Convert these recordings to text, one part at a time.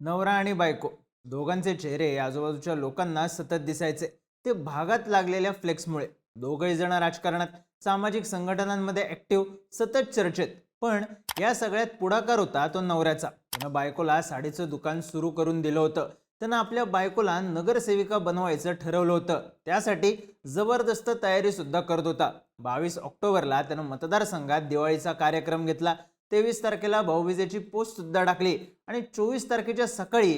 नवरा आणि बायको दोघांचे चेहरे आजूबाजूच्या लोकांना सतत दिसायचे. ते भागात लागलेल्या फ्लेक्समुळे दोघही जण राजकारणात सामाजिक संघटनांमध्ये ऍक्टिव्ह सतत चर्चेत. पण या सगळ्यात पुढाकार होता तो नवऱ्याचा. त्यानं बायकोला साडीचं दुकान सुरू करून दिलं होतं. त्यानं आपल्या बायकोला नगरसेविका बनवायचं ठरवलं होतं. त्यासाठी जबरदस्त तयारी सुद्धा करत होता. बावीस ऑक्टोबरला त्यानं मतदारसंघात दिवाळीचा कार्यक्रम घेतला. तेवीस तारखेला भाऊबीजेची पोस्टसुद्धा टाकली आणि चोवीस तारखेच्या सकाळी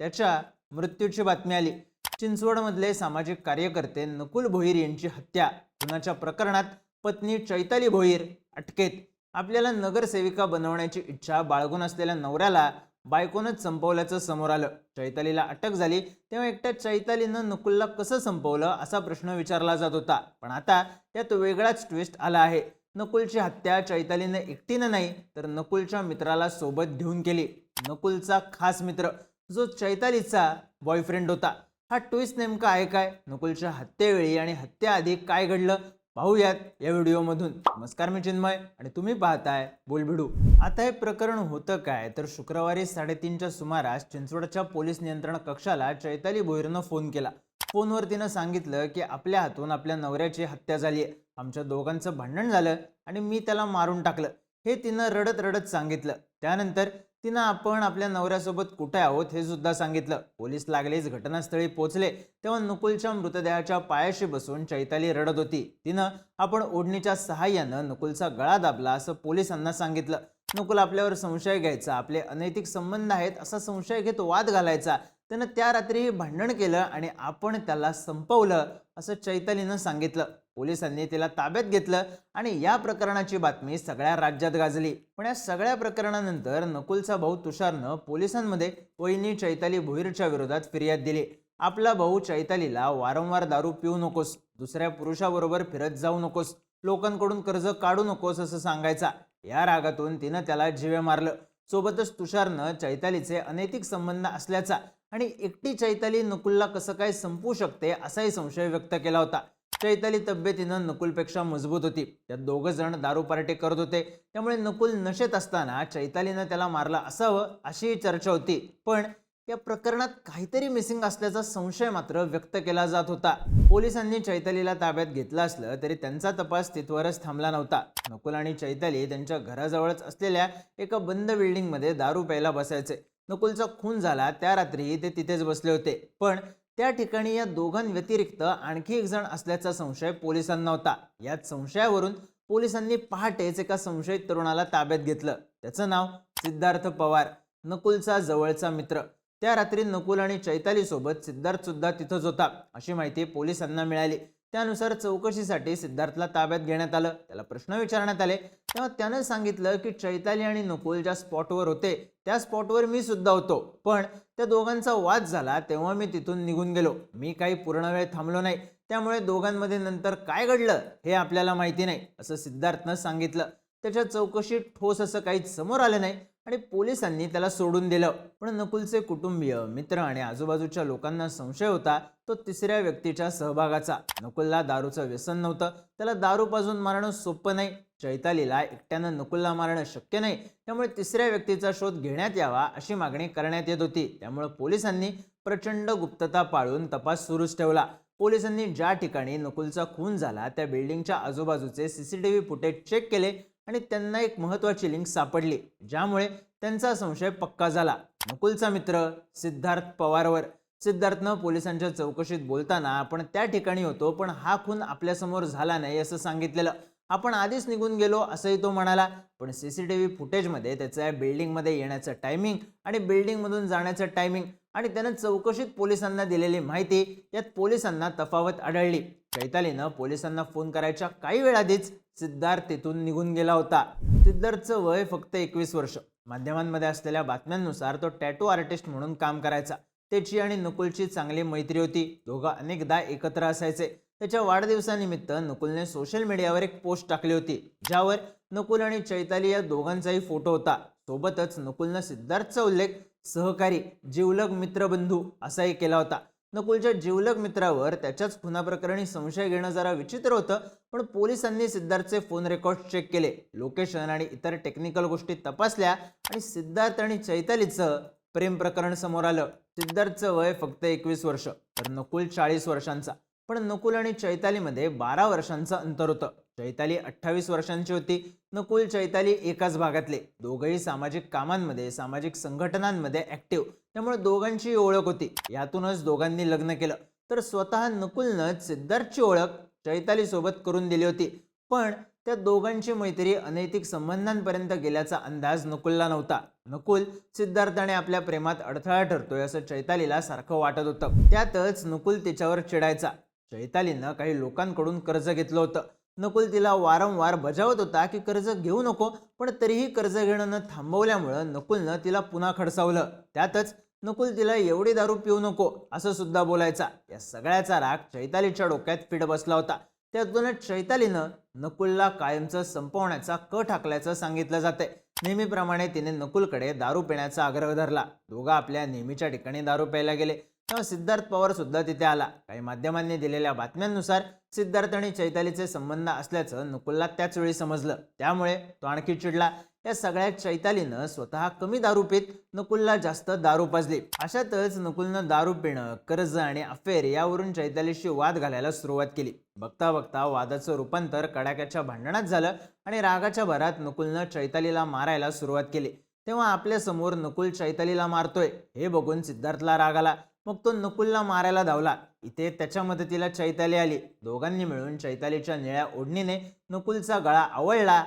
त्याच्या मृत्यूची बातमी आली. चिंचवडमधले सामाजिक कार्यकर्ते नकुल भोईर यांची हत्या खुनाच्या प्रकरणात पत्नी चैताली भोईर अटकेत. आपल्याला नगरसेविका बनवण्याची इच्छा बाळगून असलेल्या नवऱ्याला बायकोनंच संपवल्याचं समोर आलं. चैतालीला अटक झाली तेव्हा एकट्या चैतालीनं नकुलला कसं संपवलं असा प्रश्न विचारला जात होता. पण आता त्यात वेगळाच ट्विस्ट आला आहे. नकुलची हत्या चैतालीनं एकटीनं नाही तर नकुलच्या मित्राला सोबत घेऊन केली नकुलचा खास मित्र जो चैतालीचा बॉयफ्रेंड होता. हा ट्विस्ट नेमका आहे काय? नकुलच्या हत्येवेळी आणि हत्याआधी काय घडलं? पाहूयात या व्हिडिओमधून. नमस्कार मी चिन्मय आणि तुम्ही पाहताय बोलबिडू. आता हे प्रकरण होतं काय? तर शुक्रवारी साडेतीनच्या सुमारास चिंचवडच्या पोलीस नियंत्रण कक्षाला चैताली भोईरनं फोन केला. फोनवर तिनं सांगितलं की आपल्या हातून आपल्या नवऱ्याची हत्या झाली आहे आमच्या दोघांचं भांडण झालं आणि मी त्याला मारून टाकलं. हे तिनं रडत रडत सांगितलं. त्यानंतर तिनं आपण आपल्या नवऱ्यासोबत कुठे आहोत हे सुद्धा सांगितलं. पोलीस लागलेच घटनास्थळी पोहोचले. तेव्हा नकुलच्या मृतदेहाच्या पायाशी बसून चैताली रडत होती. तिनं आपण ओढणीच्या सहाय्यानं नकुलचा गळा दाबला असं पोलिसांना सांगितलं. नकुल आपल्यावर संशय घ्यायचा आपले अनैतिक संबंध आहेत असा संशय घेत वाद घालायचा. त्यानं त्या रात्री भांडण केलं आणि आपण त्याला संपवलं असं चैतालीनं सांगितलं. पोलिसांनी तिला ताब्यात घेतलं आणि या प्रकरणाची बातमी सगळ्या राज्यात गाजली. पण या सगळ्या प्रकरणानंतर नकुलचा भाऊ तुषारनं पोलिसांमध्ये वहिनी चैताली भोईरच्या विरोधात फिर्याद दिली. आपला भाऊ चैतालीला वारंवार दारू पिऊ नकोस दुसऱ्या पुरुषाबरोबर फिरत जाऊ नकोस लोकांकडून कर्ज काढू नकोस असं सांगायचा. या रागातून तिनं त्याला जिवे मारलं. सोबतच तुषारनं चैतालीचे अनैतिक संबंध असल्याचा आणि एकटी चैताली नकुलला कसं काय संपू शकते असाही संशय व्यक्त केला होता. चैताली तब्येतीनं नकुलपेक्षा मजबूत होती. त्यात दोघं जण दारू पार्टी करत होते. त्यामुळे नकुल नशेत असताना चैतालीनं त्याला मारला असावं अशी चर्चा होती. पण या प्रकरणात काहीतरी मिसिंग असल्याचा संशय मात्र व्यक्त केला जात होता. पोलिसांनी चैतालीला ताब्यात घेतलं असलं तरी त्यांचा तपास तिथवरच थांबला नव्हता. नकुल आणि चैताली त्यांच्या घराजवळच असलेल्या एका बंद बिल्डिंगमध्ये दारू प्यायला बसायचे. नकुलचा खून झाला त्या रात्री ते तिथेच बसले होते. पण त्या ठिकाणी या दोघांव्यतिरिक्त आणखी एक जण असल्याचा संशय पोलिसांना होता. याच संशयावरून पोलिसांनी पहाटेच एका संशयित तरुणाला ताब्यात घेतलं. त्याचं नाव सिद्धार्थ पवार नकुलचा जवळचा मित्र. त्या रात्री नकुल आणि चैतालीसोबत सिद्धार्थ सुद्धा तिथंच होता अशी माहिती पोलिसांना मिळाली. त्यानुसार चौकशीसाठी सिद्धार्थला ताब्यात घेण्यात आलं. त्याला प्रश्न विचारण्यात आले. तेव्हा त्यानं सांगितलं की चैताली आणि नकुल ज्या स्पॉटवर होते त्या स्पॉटवर मी सुद्धा होतो. पण त्या दोघांचा वाद झाला तेव्हा मी तिथून निघून गेलो. मी काही पूर्ण वेळ थांबलो नाही. त्यामुळे दोघांमध्ये नंतर काय घडलं हे आपल्याला माहिती नाही असं सिद्धार्थनं सांगितलं. त्याच्या चौकशीत ठोस असं काहीच समोर आलं नाही. आणि पोलिसांनी त्याला सोडून दिलं. पण नकुलचे कुटुंबीय मित्र आणि आजूबाजूच्या लोकांना संशय होता तो तिसऱ्या व्यक्तीच्या सहभागाचा. नकुलला दारूचं व्यसन नव्हतं. त्याला दारू पाजून मारणं सोपं नाही. चैतालीला एकट्यानं नकुलला मारणं शक्य नाही. त्यामुळे तिसऱ्या व्यक्तीचा शोध घेण्यात यावा अशी मागणी करण्यात येत होती. त्यामुळे पोलिसांनी प्रचंड गुप्तता पाळून तपास सुरूच ठेवला. पोलिसांनी ज्या ठिकाणी नकुलचा खून झाला त्या बिल्डिंगच्या आजूबाजूचे सीसीटीव्ही फुटेज चेक केले. आणि त्यांना एक महत्त्वाची लिंक सापडली ज्यामुळे त्यांचा संशय पक्का झाला. नकुलचा मित्र सिद्धार्थ पवारवर. सिद्धार्थनं पोलिसांच्या चौकशीत बोलताना आपण त्या ठिकाणी होतो पण हा खून आपल्यासमोर झाला नाही असं सांगितलेलं. आपण आधीच निघून गेलो असंही तो म्हणाला. पण सी सी टी व्ही फुटेजमध्ये त्याचं बिल्डिंगमध्ये येण्याचं टायमिंग आणि बिल्डिंगमधून जाण्याचं टायमिंग आणि त्यानं चौकशीत पोलिसांना दिलेली माहिती यात पोलिसांना तफावत आढळली. चैतालीनं पोलिसांना फोन करायच्या काही वेळ आधीच सिद्धार्थ तिथून निघून गेला होता. सिद्धार्थचं वय फक्त एकवीस वर्ष. माध्यमांमध्ये असलेल्या बातम्यांनुसार तो टॅटू आर्टिस्ट म्हणून काम करायचा. त्याची आणि नकुलची चांगली मैत्री होती. दोघं अनेकदा एकत्र असायचे. त्याच्या वाढदिवसानिमित्त नकुलने सोशल मीडियावर एक पोस्ट टाकली होती ज्यावर नकुल आणि चैताली या दोघांचाही फोटो होता. सोबतच नकुलनं सिद्धार्थचा उल्लेख सहकारी जिवलग मित्रबंधू असाही केला होता. नकुलच्या जिवलग मित्रावर त्याच्याच खुनाप्रकरणी संशय घेणं जरा विचित्र होतं पण पोलिसांनी सिद्धार्थचे फोन रेकॉर्ड चेक केले. लोकेशन आणि इतर टेक्निकल गोष्टी तपासल्या आणि सिद्धार्थ आणि चैतालीचं प्रेम प्रकरण समोर आलं. सिद्धार्थचं वय फक्त एकवीस वर्ष तर नकुल चाळीस वर्षांचा. पण नकुल आणि चैतालीमध्ये बारा वर्षांचं अंतर होतं. चैताली अठ्ठावीस वर्षांची होती नकुल चैताली एकाच भागातले. दोघंही सामाजिक कामांमध्ये सामाजिक संघटनांमध्ये ऍक्टिव्ह त्यामुळे दोघांची ओळख होती. यातूनच दोघांनी लग्न केलं. तर स्वतः नकुलनं सिद्धार्थची ओळख चैतालीसोबत करून दिली होती. पण त्या दोघांची मैत्री अनैतिक संबंधांपर्यंत गेल्याचा अंदाज नकुलला नव्हता. नकुल सिद्धार्थाने आपल्या प्रेमात अडथळा ठरतोय असं चैतालीला सारखं वाटत होतं. त्यातच नकुल तिच्यावर चिडायचा. चैतालीनं काही लोकांकडून कर्ज घेतलं होतं. नकुल तिला वारंवार बजावत होता की कर्ज घेऊ नको पण तरीही कर्ज घेणं न थांबवल्यामुळं नकुलनं तिला पुन्हा खडसावलं. त्यातच नकुल तिला एवढी दारू पिऊ नको असं सुद्धा बोलायचा. या सगळ्याचा राग चैतालीच्या डोक्यात फिट बसला होता. त्यातूनच चैतालीनं नकुलला कायमचं संपवण्याचा कट हाकल्याचं सांगितलं जातंय. नेहमीप्रमाणे तिने नकुलकडे दारू पिण्याचा आग्रह धरला. दोघं आपल्या नेहमीच्या ठिकाणी दारू प्यायला गेले. तेव्हा सिद्धार्थ पवार सुद्धा तिथे आला. काही माध्यमांनी दिलेल्या बातम्यांनुसार सिद्धार्थ आणि चैतालीचे संबंध असल्याचं नकुलला त्याच वेळी समजलं. त्यामुळे तो आणखी चिडला. या सगळ्यात चैतालीनं स्वतः कमी दारू पित नकुलला जास्त दारू पाजली. अशातच नकुलनं दारू पिणं कर्ज आणि अफेअर यावरून चैतालीशी वाद घालायला सुरुवात केली. बघता बघता वादाचं रूपांतर कडाक्याच्या भांडणात झालं आणि रागाच्या भरात नकुलनं चैतालीला मारायला सुरुवात केली. तेव्हा आपल्यासमोर नकुल चैतालीला मारतोय. हे बघून सिद्धार्थला राग आला. मग तो नकुलला मारायला धावला. इथे त्याच्या मदतीला चैताली आली. दोघांनी मिळून चैतालीच्या निळ्या ओढणीने नकुलचा गळा आवळला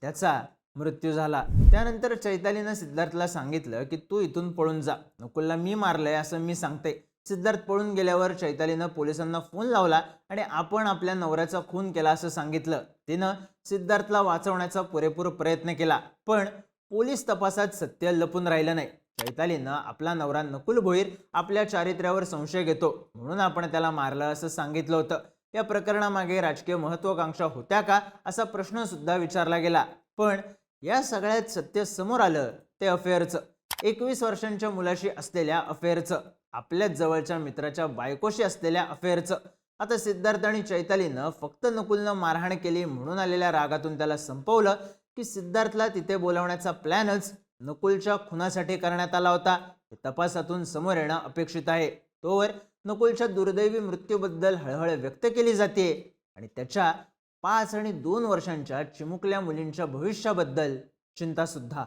त्याचा मृत्यू झाला. त्यानंतर चैतालीनं सिद्धार्थला सांगितलं की तू इथून पळून जा. नकुलला मी मारलंय असं मी सांगते. सिद्धार्थ पळून गेल्यावर चैतालीनं पोलिसांना फोन लावला आणि आपण आपल्या नवऱ्याचा खून केला असं सांगितलं. तिनं सिद्धार्थला वाचवण्याचा पुरेपूर प्रयत्न केला. पण पोलीस तपासात सत्य लपून राहिलं नाही. चैतालीनं आपला नवरा नकुल भोईर आपल्या चारित्र्यावर संशय घेतो. म्हणून आपण त्याला मारलं असं सांगितलं होतं. या प्रकरणामागे राजकीय महत्वाकांक्षा होत्या का? असा प्रश्न सुद्धा विचारला गेला. पण या सगळ्यात सत्य समोर आलं ते अफेअरचं. एकवीस वर्षांच्या मुलाशी असलेल्या अफेअरचं. आपल्याच जवळच्या मित्राच्या बायकोशी असलेल्या अफेअरचं. आता सिद्धार्थ आणि चैतालीनं फक्त नकुलनं मारहाण केली म्हणून आलेल्या रागातून त्याला संपवलं. की सिद्धार्थला तिथे बोलावण्याचा प्लॅनच नकुलच्या खुनासाठी करण्यात आला होता. हे तपासातून समोर येणं अपेक्षित आहे. तोवर नकुलच्या दुर्दैवी मृत्यूबद्दल हळहळ व्यक्त केली जाते आणि त्याच्या पाच आणि दोन वर्षांच्या चिमुकल्या मुलींच्या भविष्याबद्दल चिंतासुद्धा